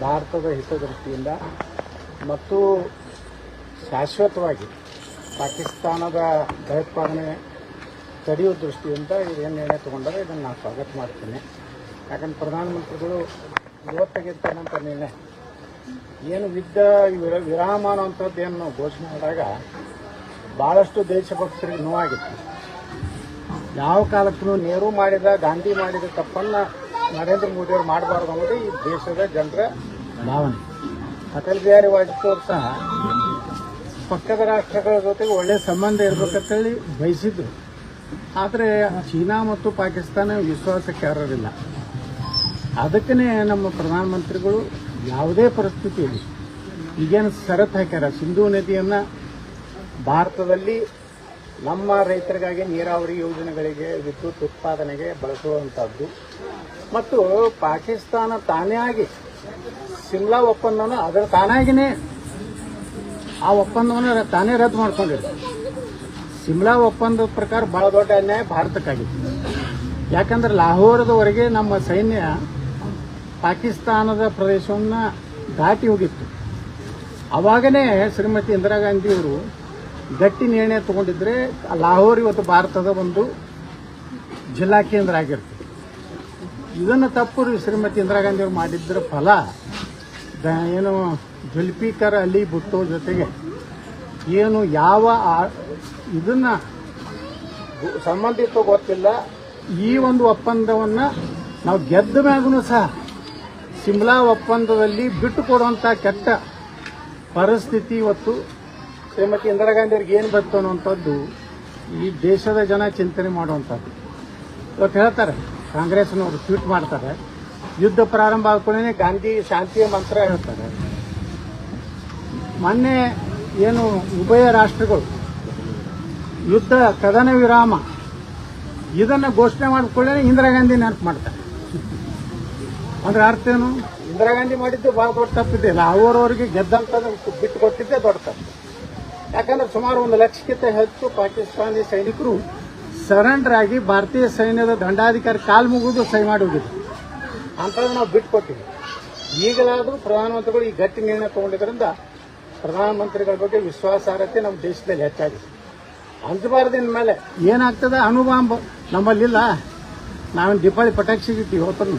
ಭಾರತದ ಹಿತದೃಷ್ಟಿಯಿಂದ ಮತ್ತು ಶಾಶ್ವತವಾಗಿ ಪಾಕಿಸ್ತಾನದ ಭಯೋತ್ಪಾದನೆ ತಡೆಯುವ ದೃಷ್ಟಿಯಿಂದ ಏನು ನಿರ್ಣಯ ತಗೊಂಡರೆ ಇದನ್ನು ನಾನು ಸ್ವಾಗತ ಮಾಡ್ತೀನಿ. ಯಾಕಂದ್ರೆ ಪ್ರಧಾನಮಂತ್ರಿಗಳು ಇವತ್ತಾಗಿರ್ತಕ್ಕಂಥ ನಿರ್ಣಯ. ಏನು ವಿರ- ವಿರಾಮ ಅನ್ನುವಂಥದ್ದು ಘೋಷಣೆ ಮಾಡಿದಾಗ ಭಾಳಷ್ಟು ದೇಶಭಕ್ತರಿಗೆ ನೋವಾಗಿತ್ತು. ಯಾವ ಕಾಲಕ್ಕೂ ನೆಹರು ಮಾಡಿದ, ಗಾಂಧಿ ಮಾಡಿದ ತಪ್ಪನ್ನು ನರೇಂದ್ರ ಮೋದಿಯವ್ರು ಮಾಡಬಾರ್ದು ಅನ್ನೋದು ಈ ದೇಶದ ಜನರ ಭಾವನೆ. ಅಟಲ್ ಬಿಹಾರಿ ವಾಜಪೇಯಿ ಸಹ ಪಕ್ಕದ ರಾಷ್ಟ್ರಗಳ ಜೊತೆಗೆ ಒಳ್ಳೆಯ ಸಂಬಂಧ ಇರಬೇಕಂತೇಳಿ ಬಯಸಿದ್ರು. ಆದರೆ ಚೀನಾ ಮತ್ತು ಪಾಕಿಸ್ತಾನ ವಿಶ್ವಾಸಕ್ಕೆ ಅರ್ಹರಿಲ್ಲ ಅದಕ್ಕೇ ನಮ್ಮ ಪ್ರಧಾನಮಂತ್ರಿಗಳು ಯಾವುದೇ ಪರಿಸ್ಥಿತಿಯಲ್ಲಿ ಈಗೇನು ಸರತ್ ಹಾಕ್ಯಾರ? ಸಿಂಧೂ ನದಿಯನ್ನು ಭಾರತದಲ್ಲಿ ನಮ್ಮ ರೈತರಿಗಾಗಿ ನೀರಾವರಿ ಯೋಜನೆಗಳಿಗೆ ವಿದ್ಯುತ್ ಉತ್ಪಾದನೆಗೆ ಬಳಸುವಂಥದ್ದು ಮತ್ತು ಪಾಕಿಸ್ತಾನ ತಾನೇ ಆಗಿ ಸಿಮ್ಲಾ ಒಪ್ಪಂದವನ್ನು ಅದರ ತಾನಾಗಿನೇ ಆ ಒಪ್ಪಂದವನ್ನು ತಾನೇ ರದ್ದು ಮಾಡ್ಕೊಂಡಿದೆ ಸಿಮ್ಲಾ ಒಪ್ಪಂದದ ಪ್ರಕಾರ ಬಹಳ ದೊಡ್ಡ ಅನ್ಯಾಯ ಭಾರತಕ್ಕಾಗಿತ್ತು. ಯಾಕಂದ್ರೆ ಲಾಹೋರದವರೆಗೆ ನಮ್ಮ ಸೈನ್ಯ ಪಾಕಿಸ್ತಾನದ ಪ್ರದೇಶವನ್ನು ದಾಟಿ ಹೋಗಿತ್ತು. ಅವಾಗನೇ ಶ್ರೀಮತಿ ಇಂದಿರಾ ಗಾಂಧಿಯವರು ಗಟ್ಟಿ ನಿರ್ಣಯ ತಗೊಂಡಿದ್ರೆ ಲಾಹೋರ್ ಇವತ್ತು ಭಾರತದ ಒಂದು ಜಿಲ್ಲಾ ಕೇಂದ್ರ ಆಗಿರ್ತದೆ ಇದನ್ನು ತಪ್ಪು ಶ್ರೀಮತಿ ಇಂದಿರಾ ಗಾಂಧಿ ಅವರು ಮಾಡಿದ್ದರ ಫಲ. ದ- ಏನು ಜುಲ್ಫಿಕರ್ ಅಲಿ ಭುಟ್ಟೋ ಜೊತೆಗೆ ಏನು ಯಾವ ಇದನ್ನ ಸಂಬಂಧಿತ ಗೊತ್ತಿಲ್ಲ. ಈ ಒಂದು ಒಪ್ಪಂದವನ್ನು ನಾವು ಗೆದ್ದ ಮ್ಯಾಗೂ ಸಹ ಸಿಮ್ಲಾ ಒಪ್ಪಂದದಲ್ಲಿ ಬಿಟ್ಟು ಕೊಡುವಂಥ ಕೆಟ್ಟ ಪರಿಸ್ಥಿತಿ ಇವತ್ತು ಶ್ರೀಮತಿ ಇಂದಿರಾ ಗಾಂಧಿ ಅವ್ರಿಗೆ ಏನು ಬಂತು ಅನ್ನುವಂಥದ್ದು ಈ ದೇಶದ ಜನ ಚಿಂತನೆ ಮಾಡುವಂಥದ್ದು. ಇವತ್ತು ಹೇಳ್ತಾರೆ ಕಾಂಗ್ರೆಸ್ನವರು ಟ್ವೀಟ್ ಮಾಡ್ತಾರೆ. ಯುದ್ಧ ಪ್ರಾರಂಭ ಆದ್ಕೊಂಡೇ ಗಾಂಧಿ ಶಾಂತಿಯ ಮಂತ್ರ ಹೇಳ್ತಾರೆ. ಮೊನ್ನೆ ಏನು ಉಭಯ ರಾಷ್ಟ್ರಗಳು ಯುದ್ಧ ಕದನ ವಿರಾಮ ಇದನ್ನು ಘೋಷಣೆ ಮಾಡಿಕೊಳ್ಳೇ ಇಂದಿರಾ ಗಾಂಧಿ ನೆನಪು ಮಾಡ್ತಾರೆ. ಅಂದ್ರೆ ಅರ್ಥ ಏನು? ಇಂದಿರಾ ಗಾಂಧಿ ಮಾಡಿದ್ದು ಬಹಳ ದೊಡ್ಡ ತಪ್ಪಿದ್ದಿಲ್ಲ ಅವರವರಿಗೆ ಗೆದ್ದಂಥದ್ದು ಬಿಟ್ಟು ಕೊಟ್ಟಿದ್ದೆ ದೊಡ್ಡ ತಪ್ಪು. ಯಾಕಂದ್ರೆ ಸುಮಾರು ಒಂದು ಲಕ್ಷಕ್ಕಿಂತ ಹೆಚ್ಚು ಪಾಕಿಸ್ತಾನಿ ಸೈನಿಕರು ಸರೆಂಡರ್ ಆಗಿ ಭಾರತೀಯ ಸೈನ್ಯದ ದಂಡಾಧಿಕಾರಿ ಕಾಲು ಮುಗಿದು ಸಹಿ ಮಾಡಿ ಹೋಗಿದ್ರು. ಅಂಥದ್ದು ನಾವು ಬಿಟ್ಟು ಕೊಟ್ಟಿವಿ ಈಗಲಾದರೂ ಪ್ರಧಾನಮಂತ್ರಿಗಳು ಈ ಗಟ್ಟಿ ನಿರ್ಣಯ ತಗೊಂಡಿದ್ರಿಂದ ಪ್ರಧಾನಮಂತ್ರಿಗಳ ಬಗ್ಗೆ ವಿಶ್ವಾಸಾರ್ಹತೆ ನಮ್ಮ ದೇಶದಲ್ಲಿ ಹೆಚ್ಚಾಗಿದೆ. ಅಂಜಬಾರದಿನ ಮೇಲೆ ಏನಾಗ್ತದೆ? ಅಣುಬಾಂಬ್ ನಮ್ಮಲ್ಲಿಲ್ಲ. ನಾವೇನು ದೀಪಾವಳಿ ಪಟಾಕಿ ಸಿಗುತ್ತೀವಿ ಹೊತ್ತನ್ನು.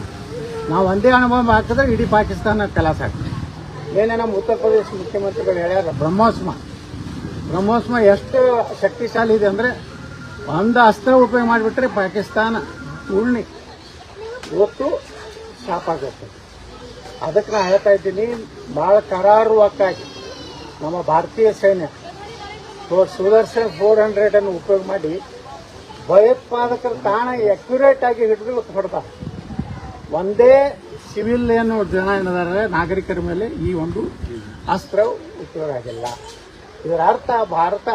ನಾವು ಒಂದೇ ಅಣುಬಾಂಬ್ ಹಾಕಿದ್ರೆ ಇಡೀ ಪಾಕಿಸ್ತಾನ ಕಲಾಸ ಆಗ್ತದೆ. ಏನೇ ನಮ್ಮ ಉತ್ತರ ಪ್ರದೇಶ ಮುಖ್ಯಮಂತ್ರಿಗಳು ಹೇಳ್ಯಾರ ಬ್ರಹ್ಮೋಸ್ಮ. ಬ್ರಹ್ಮೋಸ್ಮ ಎಷ್ಟು ಶಕ್ತಿಶಾಲಿ ಇದೆ ಅಂದರೆ ಒಂದು ಅಸ್ತ್ರ ಉಪಯೋಗ ಮಾಡಿಬಿಟ್ರೆ ಪಾಕಿಸ್ತಾನ ಉಳ್ಳಿ ಇವತ್ತು ಶಾಪ್ ಆಗುತ್ತೆ. ಅದಕ್ಕೆ ನಾನು ಹೇಳ್ತಾ ಇದ್ದೀನಿ, ಭಾಳ ಕರಾರುವಕ್ಕಾಗಿ ನಮ್ಮ ಭಾರತೀಯ ಸೈನ್ಯ ಸುದರ್ಶನ್ ಫೋರ್ ಹಂಡ್ರೆಡ್ ಅನ್ನು ಉಪಯೋಗ ಮಾಡಿ ಭಯೋತ್ಪಾದಕರ ತಾಣ ಅಕ್ಯುರೇಟ್ ಆಗಿ ಹಿಡಿದು ಹೊಡೆದ ಒಂದೇ ಸಿವಿಲ್ ಏನು ಜನ ಏನಿದ್ದಾರೆ, ನಾಗರಿಕರ ಮೇಲೆ ಈ ಒಂದು ಅಸ್ತ್ರ ಉಪಯೋಗ ಆಗಿಲ್ಲ. ಇದರ ಅರ್ಥ ಭಾರತ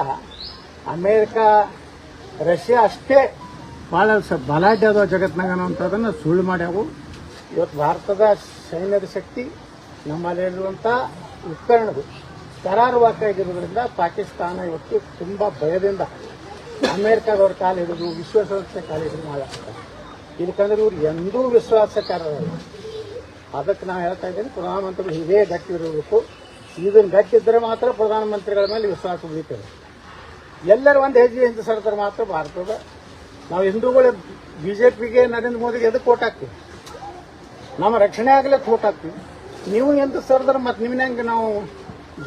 ಅಮೇರಿಕ ರಷ್ಯಾ ಅಷ್ಟೇ ಭಾಳ ಬಲಾಢ್ಯ ಅದ ಜಗತ್ನಾಗ ಅನ್ನೋಂಥದ್ದನ್ನು ಸುಳ್ಳು ಮಾಡ್ಯಾವು. ಇವತ್ತು ಭಾರತದ ಸೈನ್ಯದ ಶಕ್ತಿ ನಮ್ಮಲ್ಲಿರುವಂಥ ಉಪಕರಣಗಳು ಕರಾರುವಾಕಾಗಿರೋದ್ರಿಂದ ಪಾಕಿಸ್ತಾನ ಇವತ್ತು ತುಂಬ ಭಯದಿಂದ ಅಮೆರಿಕದವ್ರ ಕಾಲ ಹಿಡಿದು ವಿಶ್ವಸಂಸ್ಥೆ ಕಾಲ ಹಿಡಿದು ಮಾಡಾಕ್ತಾರೆ ಇದಕ್ಕಂದ್ರೆ ಇವ್ರು ಎಂದೂ ವಿಶ್ವಾಸಕಾರರಲ್ಲ ಅದಕ್ಕೆ ನಾವು ಹೇಳ್ತಾ ಇದ್ದೀನಿ, ಪ್ರಧಾನಮಂತ್ರಿಗಳು ಇದೇ ಗಟ್ಟಿ ಇರಬೇಕು ಇದನ್ನು ಗಟ್ಟಿದ್ದರೆ ಮಾತ್ರ ಪ್ರಧಾನಮಂತ್ರಿಗಳ ಮೇಲೆ ವಿಶ್ವಾಸ ಉಳಿತದೆ. ಎಲ್ಲರೂ ಒಂದು ಹೆಜ್ಜೆ ಹಿಂದೆ ಸರಿದ್ರೆ ಮಾತ್ರ ಭಾರತದ. ನಾವು ಹಿಂದೂಗಳು, ಬಿಜೆಪಿಗೆ, ನರೇಂದ್ರ ಮೋದಿಗೆ ಎದಕ್ಕೆ ಓಟ್ ಹಾಕ್ತೀವಿ? ನಮ್ಮ ರಕ್ಷಣೆ ಆಗ್ಲಿಕ್ಕೆ ಓಟ್ ಹಾಕ್ತೀವಿ. ನೀವು ಎಂತ ಸರಿದ್ರೆ ಮತ್ತೆ ಹೆಂಗೆ ನಾವು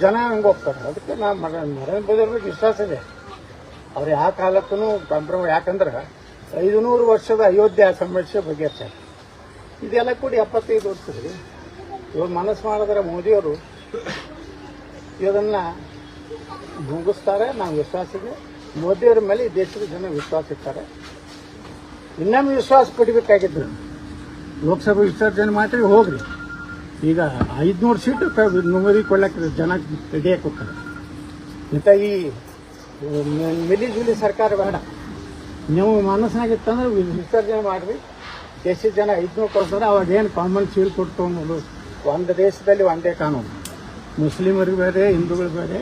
ಜನ ಹಂಗೆ ಹೋಗ್ತಾರೆ? ಅದಕ್ಕೆ ನಾವು ನರೇಂದ್ರ ಮೋದಿ ಅವ್ರ ವಿಶ್ವಾಸ ಇದೆ. ಅವ್ರು ಯಾವ ಕಾಲಕ್ಕೂ ಕಾಂಪ್ರಮೈಸ್ ಯಾಕಂದ್ರೆ ಐದು ನೂರು ವರ್ಷದ ಅಯೋಧ್ಯೆ ಸಮಸ್ಯೆ ಬಗೆಹರಿಸ್ಯಾರ. ಇದೆಲ್ಲ ಕೂಡಿ ಎಪ್ಪತ್ತೈದು ವರ್ಷದಲ್ಲಿ. ಇವಾಗ ಮನಸ್ಸು ಮಾಡಿದ್ರೆ ಮೋದಿಯವರು ಇದನ್ನ ಮುಗಿಸ್ತಾರೆ ನಾವು ವಿಶ್ವಾಸಿಗೆ ಮೋದಿಯವರ ಮೇಲೆ ಈ ದೇಶದ ಜನ ವಿಶ್ವಾಸ ಇರ್ತಾರೆ ಇನ್ನೊಮ್ಮೆ ವಿಶ್ವಾಸ ಪಡಿಬೇಕಾಗಿದ್ದು? ಲೋಕಸಭೆ ವಿಸರ್ಜನೆ ಮಾತ್ರ ಹೋಗ್ರಿ ಈಗ ಐದುನೂರು ಸೀಟು ನುಮರಿ ಕೊಳ್ಳಕ್ಕೆ ಜನ ರೆಡಿಯಾಗಿ ಹೋಗ್ತಾರೆ ಇಂಥ ಈ ಮಿಲಿ ಜುಲಿ ಸರ್ಕಾರ ಬೇಡ. ನೀವು ಮನಸ್ಸಿನಾಗಿತ್ತಂದ್ರೆ ವಿಸರ್ಜನೆ ಮಾಡ್ರಿ. ದೇಶದ ಜನ ಐದುನೂರು ಕೊಡ್ತಾರೆ, ಅವಾಗ ಏನು ಕಾಮನ್ ಸೀಲ್ ಕೊಟ್ಟು ಒಂದು ದೇಶದಲ್ಲಿ ಒಂದೇ ಕಾನೂನು. ಮುಸ್ಲಿಮರಿಗೆ ಬೇರೆ ಹಿಂದೂಗಳು ಬೇರೆ.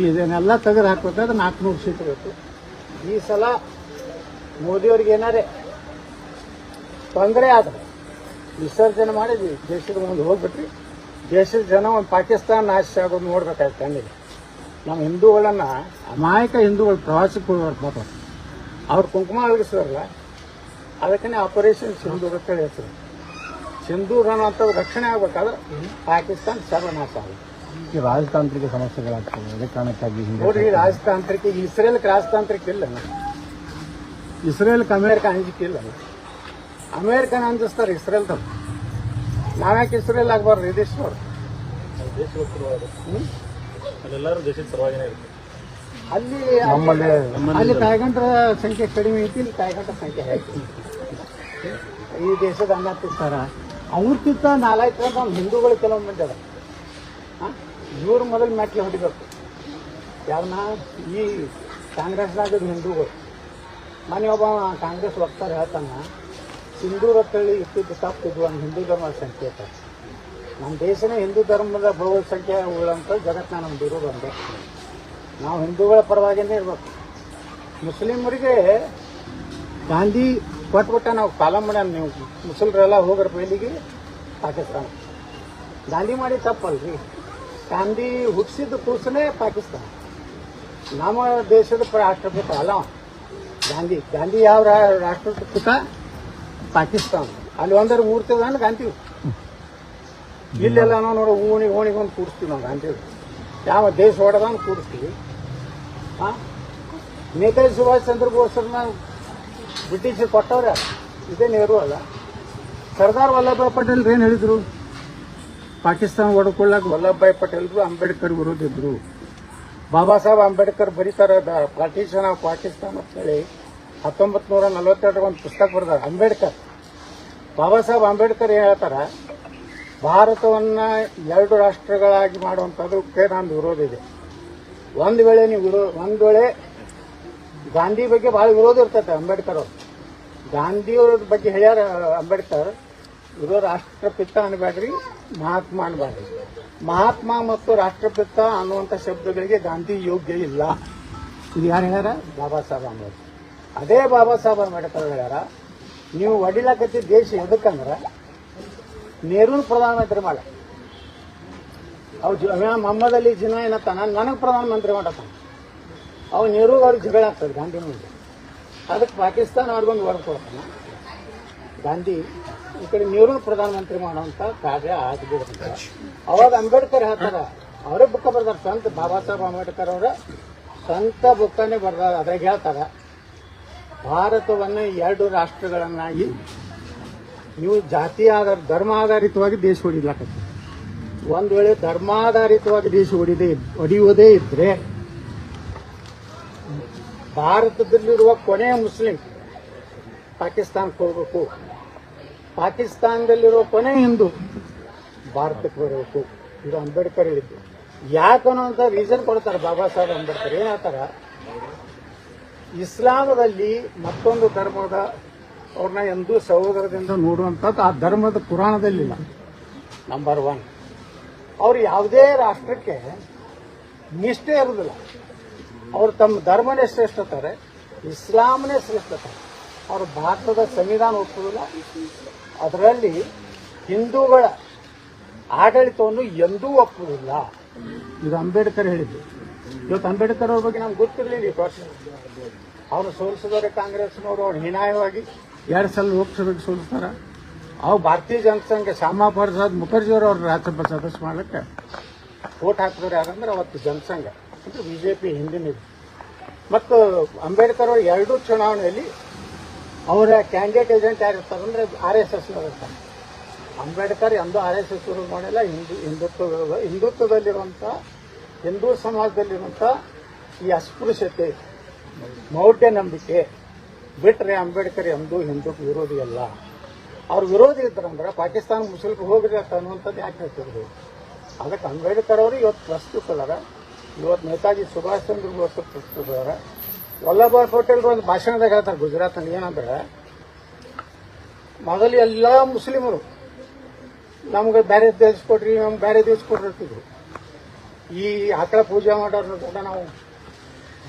ಇದನ್ನೆಲ್ಲ ತೆಗೆದು ಹಾಕ್ಬೇಕಾದ್ರೆ ನಾಲ್ಕುನೂರು ಸೀಟ್ ಬೇಕು. ಈ ಸಲ ಮೋದಿಯವ್ರಿಗೆ ಏನಾರೇ ತೊಂದರೆ ಆದರೆ ವಿಸರ್ಜನೆ ಮಾಡಿದ್ವಿ ದೇಶದ ಮುಂದೆ ಹೋಗ್ಬಿಟ್ರಿ. ದೇಶದ ಜನ ಒಂದು ಪಾಕಿಸ್ತಾನ ನಾಶ ಆಗೋದು ನೋಡ್ಬೇಕಾಯ್ತು ಕಣ್ಣಿಗೆ. ನಮ್ಮ ಹಿಂದೂಗಳನ್ನು ಅಮಾಯಕ ಹಿಂದೂಗಳು ಪ್ರವಾಸಕ್ಕೆ ಹೋಗೋರು ಪಾಪ. ಅವ್ರು ಕುಂಕುಮ ಅಳಗಿಸಿದ್ರಲ್ಲ ಅದಕ್ಕೇ ಆಪರೇಷನ್ ಸಿಂಧೂರ್ ಅಂತೇಳಿ ಹೆಸರು ಸಿಂಧೂರ್ ಅನ್ನೋಂಥದ್ದು ರಕ್ಷಣೆ ಆಗ್ಬೇಕಾದ್ರೆ ಪಾಕಿಸ್ತಾನ ಸರ್ವನಾಶ ಆಗುತ್ತೆ ಈ ರಾಜತಾಂತ್ರಿಕ ಸಮಸ್ಯೆಗಳಾಗ್ತವೆ ಅದೇ ಕಾರಣಕ್ಕಾಗಿ ನೋಡ್ರಿ ರಾಜತಾಂತ್ರಿಕ ಇಸ್ರೇಲ್ ರಾಜತಾಂತ್ರಿಕ ಇಲ್ಲ ಇಸ್ರೇಲ್ ಅಮೇರಿಕ ಅಂಜಿಕೆ ಇಲ್ಲ ಅಮೇರಿಕನ ಅಂಜಿಸ್ತಾರೆ ಇಸ್ರೇಲ್ ತಮ್ಮ ನಾವ್ಯಾಕೆ ಇಸ್ರೇಲ್ ಆಗ್ಬಾರ್ದು? ಈ ದೇಶದವ್ರು. ಹ್ಮ್? ಅಲ್ಲೆಲ್ಲರೂ ದೇಶದ ಪರವಾಗಿನೇ ಇರುತ್ತೆ. ಅಲ್ಲಿ ನಮ್ಮಲ್ಲಿ ಅಲ್ಲಿ ಕಾಯ್ಗಂಟರ ಸಂಖ್ಯೆ ಕಡಿಮೆ ಐತಿ ಇಲ್ಲಿ ಕಾಯ್ಗಂಟರ ಸಂಖ್ಯೆ ಹೆಚ್ಚು ಈ ದೇಶದ ಅನ್ನ ತಿಂತಾರ ಅವ್ರಕ್ಕಿಂತ ನಾಲ್ಕು ನಮ್ಮ ಹಿಂದೂಗಳು ಕೆಲವೊಂದು ಮಂದಿ ಅದ ಇವ್ರು ಮೊದಲು ಮೆಟ್ಲೆ ಹೊಡಿಬೇಕು. ಯಾರನ್ನ ಈ ಕಾಂಗ್ರೆಸ್ನಾಗ ಹಿಂದೂಗಳು. ಮನೆ ಒಬ್ಬ ಕಾಂಗ್ರೆಸ್ ವಕ್ತಾರ ಹೇಳ್ತಾನೆ ಹಿಂದೂ ತಳಿ ಇಟ್ಟಿದ್ದು ತಪ್ಪಿದ್ವು ಒಂದು ಹಿಂದೂ ಧರ್ಮದ ಸಂಕೇತ ನಮ್ಮ ದೇಶನೇ ಹಿಂದೂ ಧರ್ಮದ ಬಹು ಸಂಖ್ಯೆ ಉಳ್ಳಂತ ಜಗತ್ತಿನ ನಮ್ಮ ದೂರು ಒಂದೇ ನಾವು ಹಿಂದೂಗಳ ಪರವಾಗಿನೇ ಇರಬೇಕು. ಮುಸ್ಲಿಮರಿಗೆ ಗಾಂಧಿ ಕೊಟ್ಬಿಟ್ಟ ನಾವು ಕಾಲ ಮಾಡ್ಯಾನ ನೀವು. ಮುಸ್ಲಿಮರೆಲ್ಲ ಹೋಗ್ರ ಪೈಲಿಗೆ ಪಾಕಿಸ್ತಾನ. ಗಾಂಧಿ ಮಾಡಿ ತಪ್ಪಲ್ರಿ. ಗಾಂಧಿ ಹುಟ್ಟಿಸಿದ ಕೂಸನೇ ಪಾಕಿಸ್ತಾನ. ನಮ್ಮ ದೇಶದ ರಾಷ್ಟ್ರಪತಿ ಅಲ್ಲ ಗಾಂಧಿ ಗಾಂಧಿ ಯಾವ ರಾಷ್ಟ್ರಪಿತ? ಪಾಕಿಸ್ತಾನ. ಅಲ್ಲಿ ಒಂದರ ಮೂರ್ತಿ ಅದಾನ ಗಾಂಧಿ. ಇಲ್ಲೆಲ್ಲ ನಾವು ನೋಡೋ, ಓಣಿ, ಓಣಿಗೆ ಒಂದು ಕೂಡಿಸ್ತೀವಿ ನಾವು ಗಾಂಧಿ. ಯಾವ ದೇಶ ಹೊಡೆದಂಗೆ ಕೂಡಿಸ್ತೀವಿ. ಹಾ ನೇತಾಜಿ ಸುಭಾಷ್ ಚಂದ್ರ ಬೋಸ್ರನ್ನ ಬ್ರಿಟಿಷರು ಕೊಟ್ಟವ್ರೆ. ಇದೇ ನೆಹರು ಅಲ್ಲ. ಸರ್ದಾರ್ ವಲ್ಲಭಾಯ್ ಪಟೇಲ್ ಏನು ಹೇಳಿದ್ರು? ಪಾಕಿಸ್ತಾನ ಹೊಡ್ಕೊಳ್ಳಾಕ ವಲ್ಲಭಭಾಯಿ ಪಟೇಲ್ರು ಅಂಬೇಡ್ಕರ್ ವಿರೋಧ ಇದ್ರು ಬಾಬಾ ಸಾಹೇಬ್ ಅಂಬೇಡ್ಕರ್ ಬರೀತಾರ ಪಾರ್ಟಿಷನ್ ಆಫ್ ಪಾಕಿಸ್ತಾನ ಅಂತ ಹೇಳಿ ಹತ್ತೊಂಬತ್ತು ನೂರ ನಲವತ್ತೆರಡರ ಒಂದು ಪುಸ್ತಕ ಬರ್ದಾರ, ಅಂಬೇಡ್ಕರ್. ಬಾಬಾ ಸಾಹೇಬ್ ಅಂಬೇಡ್ಕರ್ ಏನ್ ಹೇಳ್ತಾರ? ಭಾರತವನ್ನ ಎರಡು ರಾಷ್ಟ್ರಗಳಾಗಿ ಮಾಡುವಂಥದ್ದಕ್ಕೆ ನಂದು ವಿರೋಧ ಇದೆ. ಒಂದು ವೇಳೆ ನೀವು ವಿರೋ, ಒಂದು ವೇಳೆ ಗಾಂಧಿ ಬಗ್ಗೆ ಭಾಳ ವಿರೋಧ ಇರ್ತೈತೆ ಅಂಬೇಡ್ಕರ್ ಅವ್ರು. ಗಾಂಧಿಯವ್ರ ಬಗ್ಗೆ ಹೇಳ್ಯಾರ ಅಂಬೇಡ್ಕರ್. ಇರೋ ರಾಷ್ಟ್ರಪಿತ ಅನ್ಬೇಡ್ರಿ ಮಹಾತ್ಮ ಅನ್ಬೇಡ್ರಿ ಮಹಾತ್ಮ ಮತ್ತು ರಾಷ್ಟ್ರಪಿತ ಅನ್ನುವಂಥ ಶಬ್ದಗಳಿಗೆ ಗಾಂಧಿ ಯೋಗ್ಯ ಇಲ್ಲ. ಇದು ಯಾರು ಹೇಳ್ಯಾರ? ಬಾಬಾ ಸಾಹೇಬ್ ಅಂಬೇಡ್ಕರ್. ಅದೇ ಬಾಬಾ ಸಾಹೇಬ್ ಅಂಬೇಡ್ಕರ್ ಹೇಳ್ಯಾರ, ನೀವು ಒಡಿಲಾಕತ್ತಿ ದೇಶ ಎದಕ್ಕಂದ್ರ ನೆಹರೂನ್ ಪ್ರಧಾನಮಂತ್ರಿ ಮಾಡ ಅವ್ ಮೊಹಮ್ಮದ್ ಅಲಿ ಜಿನಾ ಏನತ್ತಾನ ನನಗೆ ಪ್ರಧಾನಮಂತ್ರಿ ಮಾಡತ್ತಾನ. ಅವ್ ನೆಹರು ಅವ್ರಿಗೆ ಜಗಳ ಆಗ್ತದೆ ಗಾಂಧಿ ಮುಂದೆ. ಅದಕ್ಕೆ ಪಾಕಿಸ್ತಾನ ಅವ್ರಿಗೊಂದು ವರ ಕೊಡ್ತಾನ ಗಾಂಧಿ ಈ ಕಡೆ ನೀರು ಪ್ರಧಾನಮಂತ್ರಿ ಮಾಡುವಂತ ಕಾರ್ಯ ಆಗ್ಬಿಡುತ್ತೆ. ಅವಾಗ ಅಂಬೇಡ್ಕರ್ ಹೇಳ್ತಾರ, ಅವರೇ ಬುಕ್ಕ ಬರ್ದಾರ, ಸಂತ ಬಾಬಾ ಸಾಹೇಬ್ ಅಂಬೇಡ್ಕರ್ ಅವರ ಸ್ವಂತ ಬುಕ್ಕನೇ ಬರ್ದಾರ, ಅದ್ರಾಗ ಹೇಳ್ತಾರ, ಭಾರತವನ್ನ ಎರಡು ರಾಷ್ಟ್ರಗಳನ್ನಾಗಿ ನೀವು ಜಾತಿ ಆಧಾರ, ಧರ್ಮ ಆಧಾರಿತವಾಗಿ ದೇಶ ಹೊಡಿಲಾಕತ್ತೆ. ಒಂದು ವೇಳೆ ಧರ್ಮಾಧಾರಿತವಾಗಿ ದೇಶ ಹೊಡಿದೆ, ಹೊಡೆಯುವುದೇ ಇದ್ರೆ ಭಾರತದಲ್ಲಿರುವ ಕೊನೆಯ ಮುಸ್ಲಿಂ ಪಾಕಿಸ್ತಾನಕ್ಕೆ ಹೋಗ್ಬೇಕು. ಪಾಕಿಸ್ತಾನದಲ್ಲಿರುವ ಕೊನೆ ಹಿಂದೂ ಭಾರತಕ್ಕೆ ಬರಬೇಕು. ಇದು ಅಂಬೇಡ್ಕರ್ ಹೇಳಿದ್ದು. ಯಾಕನ್ನೋಂಥ ರೀಸನ್ ಕೊಡ್ತಾರೆ ಬಾಬಾ ಸಾಹೇಬ್ ಅಂಬೇಡ್ಕರ್. ಏನಾಗ್ತಾರ ಇಸ್ಲಾಮದಲ್ಲಿ ಮತ್ತೊಂದು ಧರ್ಮದ ಅವ್ರನ್ನ ಎಂದೂ ಸಹೋದರದಿಂದ ನೋಡುವಂಥದ್ದು ಆ ಧರ್ಮದ ಪುರಾಣದಲ್ಲಿಲ್ಲ. ನಂಬರ್ ಒನ್ ಅವ್ರು ಯಾವುದೇ ರಾಷ್ಟ್ರಕ್ಕೆ ನಿಷ್ಠೆ ಇರುವುದಿಲ್ಲ ಅವರು ತಮ್ಮ ಧರ್ಮನೇ ಶ್ರೇಷ್ಠತಾರೆ ಇಸ್ಲಾಂನೇ ಶ್ರೇಷ್ಠತಾರೆ ಅವರು ಭಾರತದ ಸಂವಿಧಾನ ಒಪ್ಪುವುದಿಲ್ಲ ಅದರಲ್ಲಿ ಹಿಂದೂಗಳ ಆಡಳಿತವನ್ನು ಎಂದೂ ಒಪ್ಪುವುದಿಲ್ಲ. ಇದು ಅಂಬೇಡ್ಕರ್ ಹೇಳಿದ್ದು. ಇವತ್ತು ಅಂಬೇಡ್ಕರ್ ಅವ್ರ ಬಗ್ಗೆ ನಮ್ಗೆ ಗೊತ್ತಿರಲಿಲ್ಲ ಈ ಪ್ರಶ್ನೆ. ಅವರು ಸೋಲಿಸಿದವರೇ ಕಾಂಗ್ರೆಸ್ನವರು ಅವ್ರು ಹೀನಾಯವಾಗಿ. ಎರಡು ಸಲ ಲೋಕಸಭೆಗೆ ಸೋಲಿಸ್ತಾರ. ಅವು ಭಾರತೀಯ ಜನಸಂಘ ಶ್ಯಾಮಾ ಪ್ರಸಾದ್ ಮುಖರ್ಜಿಯವರು ಅವ್ರ ರಾಜ್ಯಸಭಾ ಸದಸ್ಯ ಮಾಡಲಿಕ್ಕೆ ವೋಟ್ ಹಾಕಿದವ್ರು ಯಾರಂದ್ರೆ ಅವತ್ತು ಜನಸಂಘ ಅಂದ್ರೆ ಬಿಜೆಪಿ ಹಿಂದಿನ ಮತ್ತು ಅಂಬೇಡ್ಕರ್ ಅವರು ಎರಡೂ ಚುನಾವಣೆಯಲ್ಲಿ ಅವರ ಕ್ಯಾಂಡಿಡೇಟ್ ಏಜೆಂಟ್ ಯಾರಿರ್ತಾರೆ ಅಂದ್ರೆ ಆರ್ ಎಸ್ ಎಸ್ ಇರ್ತಾರೆ. ಅಂಬೇಡ್ಕರ್ ಎಂದೂ ಆರ್ ಎಸ್ ಎಸ್ ಶುರು ಮಾಡಿಲ್ಲ, ಹಿಂದೂ ಹಿಂದುತ್ವ ಹಿಂದುತ್ವದಲ್ಲಿರುವಂಥ ಹಿಂದೂ ಸಮಾಜದಲ್ಲಿರುವಂಥ ಈ ಅಸ್ಪೃಶ್ಯತೆ, ಮೌಢ್ಯ ನಂಬಿಕೆ ಬಿಟ್ಟರೆ ಅಂಬೇಡ್ಕರ್ ಎಂದೂ ಹಿಂದೂ ವಿರೋಧಿ ಅಲ್ಲ. ಅವ್ರ ವಿರೋಧಿ ಇದ್ರಂದ್ರೆ ಪಾಕಿಸ್ತಾನ ಮುಸ್ಲಿಮ್ಗೆ ಹೋಗ್ರಿ ಅನ್ನುವಂಥದ್ದು ಯಾಕೆ ಹೇಳ್ತಿದ್ರು ಅದಕ್ಕೆ ಅಂಬೇಡ್ಕರ್ ಅವರು ಇವತ್ತು ಪ್ರಸ್ತುತದಾರ ಇವತ್ತು ನೇತಾಜಿ ಸುಭಾಷ್ ಚಂದ್ರ ಬೋಸ್ ಪ್ರಸ್ತುತದಾರ ವಲ್ಲಭಾಯ್ ಪಟೇಲ್ ಒಂದು ಭಾಷಣದಾಗ ಹೇಳ್ತಾರೆ ಗುಜರಾತ್ನಲ್ಲಿ ಏನಂದ್ರೆ, ಮೊದಲು ಎಲ್ಲ ಮುಸ್ಲಿಮರು ನಮ್ಗೆ ಬೇರೆ ದೇಶ ಕೊಡ್ರಿ ನಮ್ಗೆ ಬೇರೆ ದೇಶ ಕೊಟ್ಟಿರ್ತಿದ್ರು ಈ ಆಕಳ ಪೂಜೆ ಮಾಡೋರು ಕೂಡ ನಾವು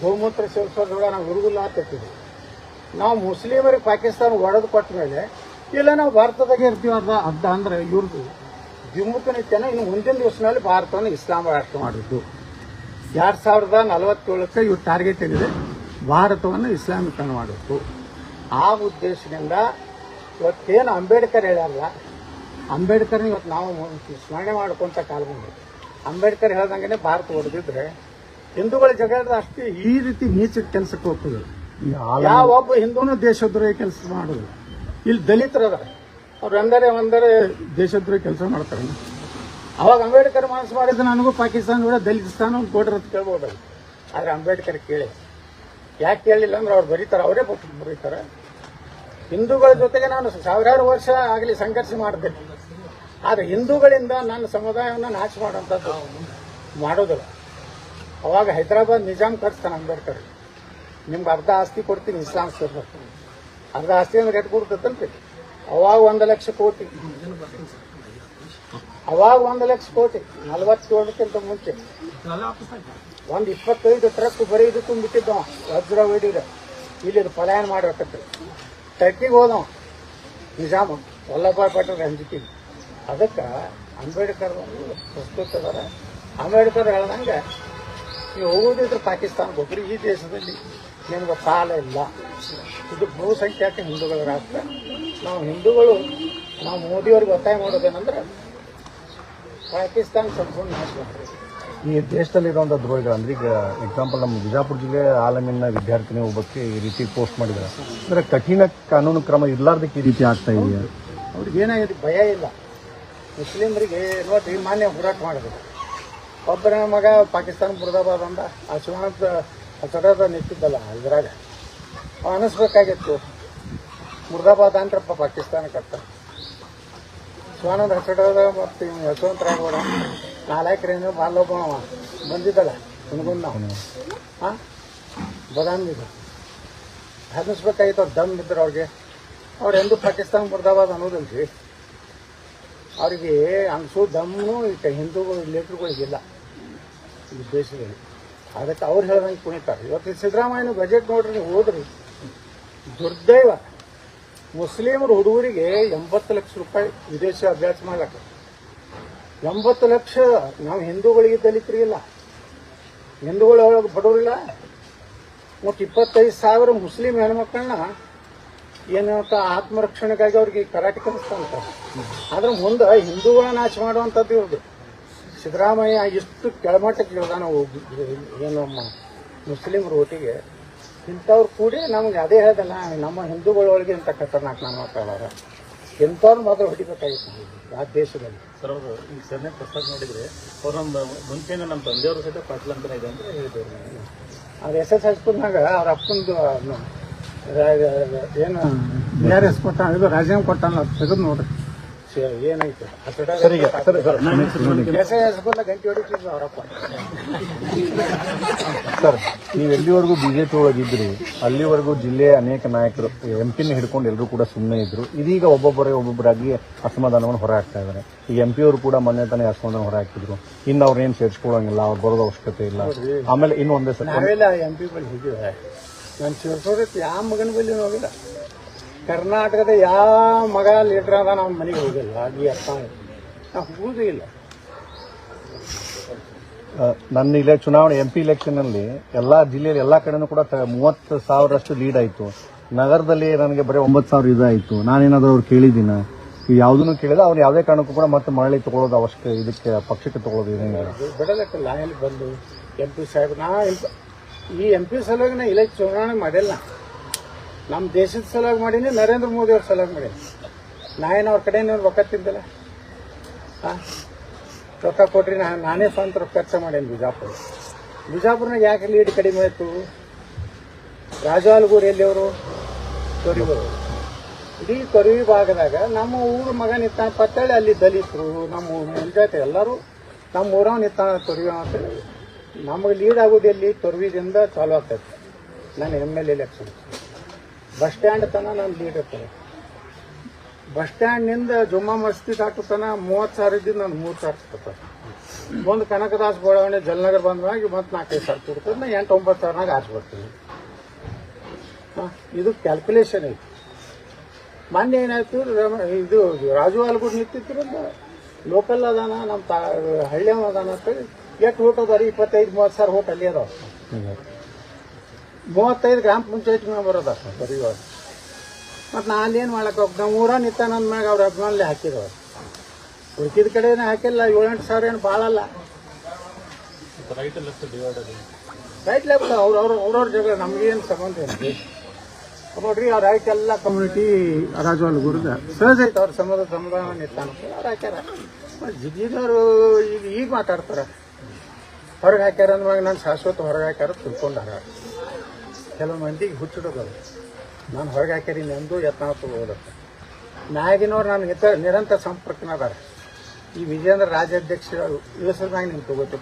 ಗೋಮೂತ್ರ ಸೇವಿಸೋದ್ರ ನಾವು ಹುಡುಗಲ್ಲ ಅಂತಿದ್ವಿ ನಾವು ಮುಸ್ಲಿಮರಿಗೆ ಪಾಕಿಸ್ತಾನ ಒಡೆದು ಕೊಟ್ಟ ಮೇಲೆ, ಇಲ್ಲ ನಾವು ಭಾರತದಾಗೆ ಇರ್ತೀವಿ ಅದ ಅರ್ಧ ಅಂದ್ರೆ ಇವ್ರದ್ದು ನೀತಿಯನ್ನು ಇನ್ನು ಮುಂದಿನ ದಿವಸದಲ್ಲಿ ಭಾರತವನ್ನು ಇಸ್ಲಾಂ ರಾಷ್ಟ್ರ ಮಾಡಿದ್ದು. ಎರಡು ಸಾವಿರದ ನಲವತ್ತೇಳಕ್ಕೆ ಇವ್ರು ಟಾರ್ಗೆಟ್ ಏನಿದೆ? ಭಾರತವನ್ನು ಇಸ್ಲಾಮೀಕರಣ ಮಾಡಬೇಕು ಆ ಉದ್ದೇಶದಿಂದ ಇವತ್ತೇನು ಅಂಬೇಡ್ಕರ್ ಹೇಳ್ಯಾರಲ್ಲ ಅಂಬೇಡ್ಕರ್ ಇವತ್ತು ನಾವು ಸ್ಮರಣೆ ಮಾಡ್ಕೊಂತ ಕಾಲ ಅಂಬೇಡ್ಕರ್ ಹೇಳ್ದಂಗೆ ಭಾರತ ಹೊಡೆದಿದ್ರೆ ಹಿಂದೂಗಳ ಜಗಳದ ಅಷ್ಟೇ ಈ ರೀತಿ ನೀಚ ಕೆಲಸಕ್ಕೆ ಹೋಗ್ತದೆ. ಯಾವ ಒಬ್ಬ ಹಿಂದೂನು ದೇಶದ್ರೋಹಿ ಕೆಲಸ ಮಾಡೋದು ಇಲ್ಲಿ ದಲಿತರದ ಅವ್ರು ಎಂದರೆ ಒಂದರೆ ದೇಶದ್ರೋಹಿ ಕೆಲಸ ಮಾಡ್ತಾರೆ. ಅವಾಗ ಅಂಬೇಡ್ಕರ್ ಮನಸ್ಸು ಮಾಡಿದ್ರೆ ನನಗೂ ಪಾಕಿಸ್ತಾನ ಕೂಡ ಸ್ಥಾನ ಒಂದು ಕೊಡ್ರಿ ಅಂತ ಕೇಳ್ಬೋದು ಆದರೆ ಅಂಬೇಡ್ಕರ್ ಕೇಳಿ ಯಾಕೆ ಕೇಳಲಿಲ್ಲ ಅಂದ್ರೆ ಅವ್ರು ಬರೀತಾರೆ, ಅವರೇ ಬರೀತಾರೆ ಹಿಂದೂಗಳ ಜೊತೆಗೆ ನಾನು ಸಾವಿರಾರು ವರ್ಷ ಆಗಲಿ ಸಂಘರ್ಷ ಮಾಡಿದೆ. ಆದ್ರೆ ಹಿಂದೂಗಳಿಂದ ನನ್ನ ಸಮುದಾಯವನ್ನು ನಾಶ ಮಾಡುವಂಥದ್ದು ಮಾಡೋದಿಲ್ಲ. ಅವಾಗ ಹೈದರಾಬಾದ್ ನಿಜಾಮ್ ಕರ್ಸ್ತಾನೆ ಅಂಬೇಡ್ಕರ್. ನಿಮ್ಗೆ ಅರ್ಧ ಆಸ್ತಿ ಕೊಡ್ತೀನಿ, ಇಸ್ಲಾಂ ಸರ್ ಅರ್ಧ ಆಸ್ತಿ ಅಂದ್ರೆ ಎಷ್ಟು ಕೊಡ್ತದಂತೆ ಅವಾಗ ಒಂದು ಲಕ್ಷ ಕೋಟಿ. ಅವಾಗ ಒಂದು ಲಕ್ಷ ಕೋಟಿ. ನಲವತ್ತೇಳಕ್ಕಿಂತ ಮುಂಚೆ. ಒಂದು ಇಪ್ಪತ್ತೈದು ಟ್ರಕ್ ಬರೀ ಇದು ತುಂಬಿಟ್ಟಿದ್ದವ ವಜ್ರ ಹೊಡಿದ್ರೆ. ಇಲ್ಲಿ ಇದು ಪಲಾಯನ ಮಾಡಿರಕತ್ರಿ ಟರ್ಕಿಗೆ ಹೋದವ. ನಿಜಾಮ ವಲ್ಲಭಾಯ್ ಪಟೇಲ್ ಹಂಚಿಕೆ ಅದಕ್ಕೆ ಅಂಬೇಡ್ಕರ್ ಪ್ರಸ್ತುತ ಅದಾರ. ಅಂಬೇಡ್ಕರ್ ಹೇಳ್ದಂಗೆ, ನೀವು ಹೋಗೋದಿದ್ರೆ ಪಾಕಿಸ್ತಾನಕ್ಕೆ ಹೋಗ್ರಿ ಈ ದೇಶದಲ್ಲಿ ನಿಮ್ಗೆ ಕಾಲ ಇಲ್ಲ. ಇದು ಬಹುಸಂಖ್ಯಾತ ಹಿಂದೂಗಳ ರಾಷ್ಟ್ರ. ನಾವು ಹಿಂದೂಗಳು, ನಾವು ಮೋದಿಯವ್ರಿಗೆ ಒತ್ತಾಯ ಮಾಡೋದೇನಂದ್ರೆ ಪಾಕಿಸ್ತಾನ ಸಂಪೂರ್ಣ ನಾಶ ಮಾಡ್ಬೇಕು ಈ ದೇಶದಲ್ಲಿರುವಂಥ ದ್ರೋಹಿಗಳು, ಅಂದ್ರೆ ಈಗ ಎಕ್ಸಾಂಪಲ್ ನಮ್ಮ ಬಿಜಾಪುರ ಜಿಲ್ಲೆ ಆಲಮಿನ ವಿದ್ಯಾರ್ಥಿನಿ ಒಬ್ಬಕ್ಕೆ ಈ ರೀತಿ ಪೋಸ್ಟ್ ಮಾಡಿದ್ದಾರೆ. ಅಂದ್ರೆ ಕಠಿಣ ಕಾನೂನು ಕ್ರಮ ಇರಲಾರ್ದಕ್ಕೆ ಈ ರೀತಿ ಆಗ್ತಾ ಇದೆಯಾ? ಅವ್ರಿಗೆ ಏನಾಗಿದೆ? ಭಯ ಇಲ್ಲ. ಮುಸ್ಲಿಮರಿಗೆ ನೋಡಿ ಮಾನ್ಯ ಹೋರಾಟ ಮಾಡಿದ್ರು. ಒಬ್ಬರ ಮಗ ಪಾಕಿಸ್ತಾನ ಮುರ್ದಾಬಾದ್ ಅಂದ. ಆ ಶಿವಾನಂದ ಸಡದ ನಿಂತಿದ್ದಲ್ಲ ಇದ್ರಾಗ. ಅನಿಸ್ಬೇಕಾಗಿತ್ತು. ಮುರ್ದಾಬಾದ್ ಅಂದ್ರಪ್ಪ ಪಾಕಿಸ್ತಾನಕ್ಕತ್ತ ಶಿವಾನಂದ ಹಸಡದ ಮತ್ತು ಇವ್ನು ಯಶವಂತ ಭಾಳ ಅವ ಬಂದಿದ್ದಲ್ಲ ಹುಣಗುಂದ. ನಾವು ಹಾಂ ಬದಾಮಿದ ಧರ್ಮಿಸ್ಬೇಕಾಗಿತ್ತು ಅವ್ರು ದಮ್ ಇದ್ರು ಅವ್ರಿಗೆ. ಅವ್ರು ಎಂದು ಪಾಕಿಸ್ತಾನ ಮುರ್ದಾಬಾದ್ ಅನ್ನೋದಲ್ರಿ ಅವರಿಗೆ ಅನ್ಸೋ ದಮ್ಮು, ಈಗ ಹಿಂದೂಗಳು ಲೀಡರ್ಗಳಿಗಿಲ್ಲ ಈ ದೇಶದಲ್ಲಿ. ಅದಕ್ಕೆ ಅವ್ರು ಹೇಳ್ದಂಗೆ ಕುಣಿತಾರೆ. ಇವತ್ತು ಸಿದ್ದರಾಮಯ್ಯನ ಬಜೆಟ್ ನೋಡ್ರಿ ಹೋದ್ರಿ ದುರ್ದೈವ. ಮುಸ್ಲಿಮರು ಹುಡುಗರಿಗೆ ಎಂಬತ್ತು ಲಕ್ಷ ರೂಪಾಯಿ ವಿದೇಶಿ ಅಭ್ಯಾಸ ಮಾಡ್ಲಕ್ಕ ಎಂಬತ್ತು ಲಕ್ಷ ನಾವು ಹಿಂದೂಗಳಿಗೆ ದಲಿತರಿಗಿಲ್ಲ. ಹಿಂದೂಗಳು ಒಳಗೆ ಬಡವರಿಲ್ಲ. ಮತ್ತು ಇಪ್ಪತ್ತೈದು ಸಾವಿರ ಮುಸ್ಲಿಂ ಹೆಣ್ಮಕ್ಳನ್ನ ಏನಂತ ಆತ್ಮರಕ್ಷಣೆಗಾಗಿ ಅವ್ರಿಗೆ ಕರಾಟೆ ಕಲಿಸ್ತಾಂತ ಆದ್ರೆ ಮುಂದೆ ಹಿಂದೂಗಳ ನಾಶ ಮಾಡುವಂಥದ್ದು ಇವ್ರದ್ದು. ಸಿದ್ದರಾಮಯ್ಯ ಎಷ್ಟು ಕೆಳಮಟ್ಟಕ್ಕೆ ಇಳ್ದಾನ ಏನು ಮುಸ್ಲಿಮರ ಒಟ್ಟಿಗೆ ಇಂಥವ್ರು ಕೂಡಿ ನಮ್ಗೆ ಅದೇ ಹೇಳ್ದಲ್ಲ, ನಮ್ಮ ಹಿಂದೂಗಳೊಳಗೆ ಇಂಥ ಖತರ್ನಾಕ್ ನಾನು ಮಾತಾಡೋರ. ಇಂಥವ್ರು ಮಾತ್ರ ಹೊಡಿಬೇಕಾಗಿತ್ತು ಆ ದೇಶದಲ್ಲಿ ಸರ್ ಅವರು ಈ ಸರ್ನೆ ಪ್ರಸ್ತಾಪ ಮಾಡಿದ್ರೆ ಅವ್ರು ನಮ್ಮ ಮುಂಚೆನೇ ನಮ್ಮ ತಂದೆಯವರು ಸಹಿತ ಪಾಟೀಲ್ ಅಂತ ಇದೆ ಅಂತ ಹೇಳಿದ್ರು ಅವ್ರು ಎಸ್ ಎಸ್ ಹೈಸ್ಕೂಲ್ನಾಗ ಅವ್ರ ಅಪ್ಪಂದು ಏನು ಬಿ ಆರ್ ಎಸ್ ಕೊಟ್ಟ ಇದು ರಾಜೀನಾಮೆ ಕೊಟ್ಟಾನ ಅದು ತೆಗೆದು ನೋಡ್ರಿ ಏನಾಯ್ತು ಏನೈತೆ ಸರ್ ಈಗ ಸರ್ ಸರ್ ಎಸ್ ಎಸ್ ಹೈಸ್ಕೂಲ್ನಾಗ ಗಂಟೆ ಹೊಡಿತೀವಿ ಅವರಪ್ಪ ಸರ್ ನೀವು ಎಲ್ಲಿವರೆಗೂ ಬಿಜೆಪಿ ಒಳಗಿದ್ರಿ ಅಲ್ಲಿವರೆಗೂ ಜಿಲ್ಲೆಯ ಅನೇಕ ನಾಯಕರು ಎಂ ಪಿನ ಹಿಡ್ಕೊಂಡು ಎಲ್ಲರೂ ಕೂಡ ಸುಮ್ಮನೆ ಇದ್ರು. ಇದೀಗ ಒಬ್ಬೊಬ್ಬರೇ ಒಬ್ಬೊಬ್ಬರಾಗಿ ಅಸಮಾಧಾನವನ್ನು ಹೊರಹಾಕ್ತಾ ಇದ್ದಾರೆ. ಈಗ ಎಂ ಪಿ ಅವರು ಕೂಡ ಮೊನ್ನೆ ತಾನೇ ಅಸಮಾಧಾನ ಹೊರಹಾಕಿದ್ರು. ಇನ್ನು ಅವ್ರೇನು ಸೇರಿಸ್ಕೊಳ್ಳೋಂಗಿಲ್ಲ, ಅವ್ರು ಬರೋದು ಅವಶ್ಯಕತೆ ಇಲ್ಲ. ಆಮೇಲೆ ಇನ್ನು ಒಂದೇ ಸರ್ ಎಂ ಪಿ ಬಳಿ ಯಾವ ಮಗನ ಹೋಗಿಲ್ಲ. ಕರ್ನಾಟಕದ ಯಾವ ಮಗ ಲೀಡರ್ ಅದ ನಮ್ಮ ಮನೆಗೆ ಹೋಗಿಲ್ಲ. ಅಲ್ಲಿ ಅರ್ಥ ನಾವು ಹೋಗೋದೇ ಇಲ್ಲ. ನನ್ನ ಇಲೆ, ಚುನಾವಣೆ ಎಂ ಪಿ ಇಲೆಕ್ಷನ್ ಅಲ್ಲಿ ಎಲ್ಲಾ ಜಿಲ್ಲೆಯಲ್ಲಿ ಎಲ್ಲಾ ಕಡೆನೂ ಕೂಡ ಮೂವತ್ತು ಸಾವಿರಷ್ಟು ಲೀಡ್ ಆಯ್ತು. ನಗರದಲ್ಲಿ ನನಗೆ ಬರೀ ಒಂಬತ್ತು ಸಾವಿರ ಇದಾಯಿತು. ನಾನೇನಾದ್ರೂ ಅವ್ರು ಕೇಳಿದ್ದೀನ? ಯಾವುದನ್ನು ಕೇಳಿದ ಅವ್ರು ಯಾವುದೇ ಕಾರಣಕ್ಕೂ ಕೂಡ ಮತ್ತೆ ಮರಳಿ ತಗೊಳ್ಳೋದು ಅವಶ್ಯಕ, ಇದಕ್ಕೆ ಪಕ್ಷಕ್ಕೆ ತಗೊಳ್ಳೋದು ಇದೆ ಬಿಡಲಕ್ಕಲ್ಲ ಇಲ್ಲಿ ಬಂದು ಎಂ ಪಿ ಸಾಹೇಬ್ ಈ ಎಂ ಪಿ ಸಲುವಾಗಿ ನಾ ಇಲೆಕ್ಷನ್ ಚುನಾವಣೆ ಮಾಡಿಲ್ಲ. ನಮ್ಮ ದೇಶದ ಸಲುವಾಗಿ ಮಾಡೀನಿ, ನರೇಂದ್ರ ಮೋದಿ ಅವ್ರ ಸಲುವಾಗಿ ಮಾಡೀನಿ. ನಾ ಏನು ಅವ್ರ ಕಡೆ ನೀವು ಒಕ್ಕತ್ತಿದ್ದಲ್ಲ? ಹಾಂ ರೊಕ್ಕ ಕೊಟ್ರಿ ನಾ ನಾನೇ ಸ್ವಂತ ರೊಕ್ಕ ಖರ್ಚು ಮಾಡೇನು ಬಿಜಾಪುರ. ಬಿಜಾಪುರ್ನಾಗ ಯಾಕೆ ಲೀಡ್ ಕಡಿಮೆ ಆಯಿತು? ರಾಜಾಲ್ಗೂರ್ ಎಲ್ಲಿ ಅವರು ತೊರಿಗೂರು ಇಡೀ ತೊರವಿ ಭಾಗದಾಗ ನಮ್ಮ ಊರು ಮಗ ನಿಂತಾನ ಪತ್ತೇಳಿ ಅಲ್ಲಿ ದಲಿತರು, ನಮ್ಮ ಮುಂಜಾತೆ ಎಲ್ಲರೂ ನಮ್ಮ ಊರವ್ ನಿಂತಾನ ತೊರವಿ ಅಂತ ನಮಗೆ ಲೀಡ್ ಆಗೋದು ಎಲ್ಲಿ? ತೊರವಿದಿಂದ ಚಾಲು ಆಗ್ತೈತೆ. ನಾನು M L election bus stand ತನಕ ನಾನು ಲೀಡ್ ಇರ್ತಾರೆ ಬಸ್ ಸ್ಟ್ಯಾಂಡ್ನಿಂದ ಜುಮ್ಮಾ ಮಸ್ತಿ ದಾಟತನ ಮೂವತ್ತು ಸಾವಿರ ಇದ್ದಿದ್ದು ನಾನು ಮೂರು ಸಾವಿರ ಸಿಗ್ತದೆ ಒಂದು ಕನಕದಾಸ್ ಬಡಾವಣೆ ಜಲನಗರ ಬಂದಾಗ ಮತ್ತೆ ನಾಲ್ಕೈದು ಸಾವಿರ ಕೊಡ್ತದೆ ನಾ ಎಂಟು ಒಂಬತ್ತು ಸಾವಿರನಾಗ ಆರಿಸ್ಬಿಡ್ತೀನಿ ಹಾಂ ಇದು ಕ್ಯಾಲ್ಕುಲೇಷನ್ ಐತಿ ಮೊನ್ನೆ ಏನಾಯ್ತು ಇದು ರಾಜು ಆಲ್ಗುಡ್ ನಿಂತಿದ್ರಿಂದ ಲೋಕಲ್ ಅದಾನ ನಮ್ಮ ತಾ ಹಳ್ಳಿ ಅದಾನ ಅಂತೇಳಿ ಎಷ್ಟು ಊಟ ಅದಾರಿ ಇಪ್ಪತ್ತೈದು ಮೂವತ್ತು ಸಾವಿರ ಓಟ್ ಅಲ್ಲಿ ಅದಾವ. ಮೂವತ್ತೈದು ಗ್ರಾಮ ಪಂಚಾಯತ್ ಮೆಂಬರ್ ಅದ ಬರೀ ಮತ್ತು ನಾನು ಏನು ಮಾಡಕ್ಕೆ ಹೋಗ್ ನಮ್ಮ ಊರ ನನ್ನ ಮ್ಯಾಗ ಅವ್ರ ಅಭಿಮಾನಲ್ಲಿ ಹಾಕಿದ್ರು. ಉಳ್ಕಿದ ಕಡೆನೇ ಹಾಕಿಲ್ಲ, ಏಳೆಂಟು ಸಾವಿರ ಏನು ಭಾಳಲ್ಲ ರೈಟ್ ಲೆಫ್ಟ್ ಅವ್ರು ಅವ್ರ ಅವ್ರ ಅವ್ರವ್ರ ಜಗಳ ನಮಗೇನು ಸಂಬಂಧ ಏನ್ರಿ ನೋಡ್ರಿ, ಅವ್ರ ರೈಟ್ ಎಲ್ಲ ಕಮ್ಯುನಿಟಿ ರಾಜವಾಲ್ ಗುರುದ ಸಹಜ ಐತೆ ಅವ್ರ ಸಮಾಧ ಸಮಾಧಾನ ನಿತ್ತಾನ ಅವ್ರು ಹಾಕ್ಯಾರ. ಈಗ ಈಗ ಮಾತಾಡ್ತಾರ. ಹೊರಗೆ ಹಾಕ್ಯಾರ ಅಂದ್ಮಾಗ ನಾನು ಶಾಶ್ವತ ಹೊರಗೆ ಹಾಕ್ಯಾರ ತಿಳ್ಕೊಂಡಾರ. ಕೆಲವು ಮಂದಿಗೆ ಹುಚ್ಚಿಡೋದು ನಾನು ಹೊರಗೆ ಹಾಕ್ಯಾರಿ ಎಂದು ಯತ್ನ ತಗೋದಕ್ಕೆ ಮ್ಯಾಗಿನವ್ರು ನಾನು ನಿರಂತರ ಸಂಪರ್ಕನ ಅದಾರ ಈ ವಿಜೇಂದ್ರ ರಾಜ್ಯಾಧ್ಯಕ್ಷ ಮ್ಯಾಗ ನಿಮ್ಗೆ ತಗೋತಿ